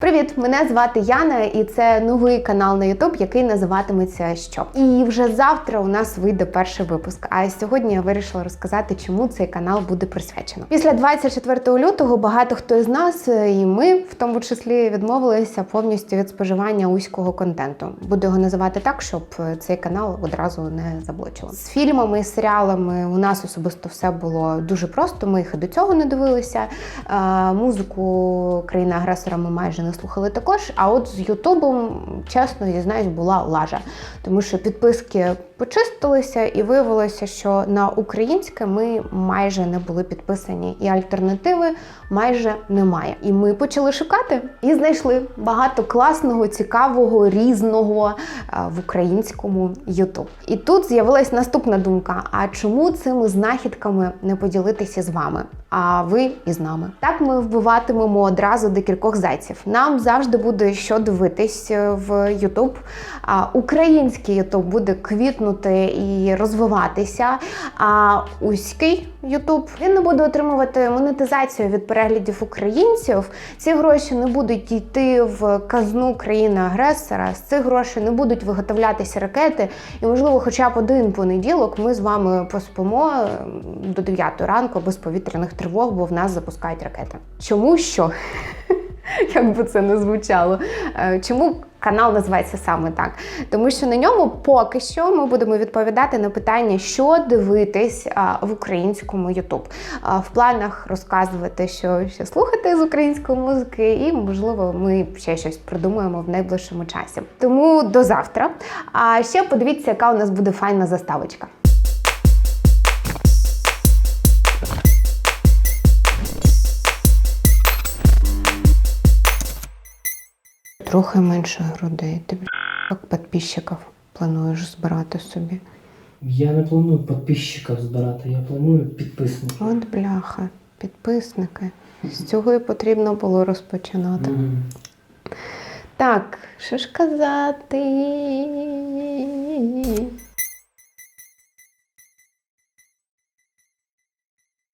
Привіт, мене звати Яна, і це новий канал на YouTube, який називатиметься Що. І вже завтра у нас вийде перший випуск. А сьогодні я вирішила розказати, чому цей канал буде присвячено. Після 24 лютого багато хто із нас, е, і ми в тому числі, відмовилися повністю від споживання уського контенту. Буду його називати так, щоб е, цей канал одразу не заблочило. З фільмами і серіалами у нас особисто все було дуже просто. Ми їх і до цього не дивилися. Е, Музику країни агресора ми майже не слухали також. А от з Ютубом, чесно зізнаюсь, була лажа, тому що підписки почистилися, і виявилося, що на українське ми майже не були підписані, і альтернативи майже немає. І ми почали шукати і знайшли багато класного, цікавого, різного е, в українському Ютуб. І тут з'явилась наступна думка: а чому цими знахідками не поділитися з вами? А ви із нами. Так ми вбиватимемо одразу декількох зайців. Нам завжди буде що дивитись е, в Ютуб. Український Ютуб буде квітнути і розвиватися. А уський Ютуб він не буде отримувати монетизацію від переглядів українців. Ці гроші не будуть йти в казну країни-агресора. З цих грошей не будуть виготовлятися ракети. І, можливо, хоча б один понеділок ми з вами поспимо е, до 9 ранку без повітряних тривог, бо в нас запускають ракети. Чому що? Як би це не звучало. Е, Чому канал називається саме так? Тому що на ньому поки що ми будемо відповідати на питання, що дивитись в українському YouTube. В планах розказувати, що ще слухати з української музики, і можливо ми ще щось придумаємо в найближчому часі. Тому до завтра. А ще подивіться, яка у нас буде файна заставочка. Трохи менше грудей. Ти як підписчиків плануєш збирати собі? Я не планую підписчиків збирати, я планую підписників. От бляха, підписники. З цього і потрібно було розпочинати. Мгм. Так, що ж казати?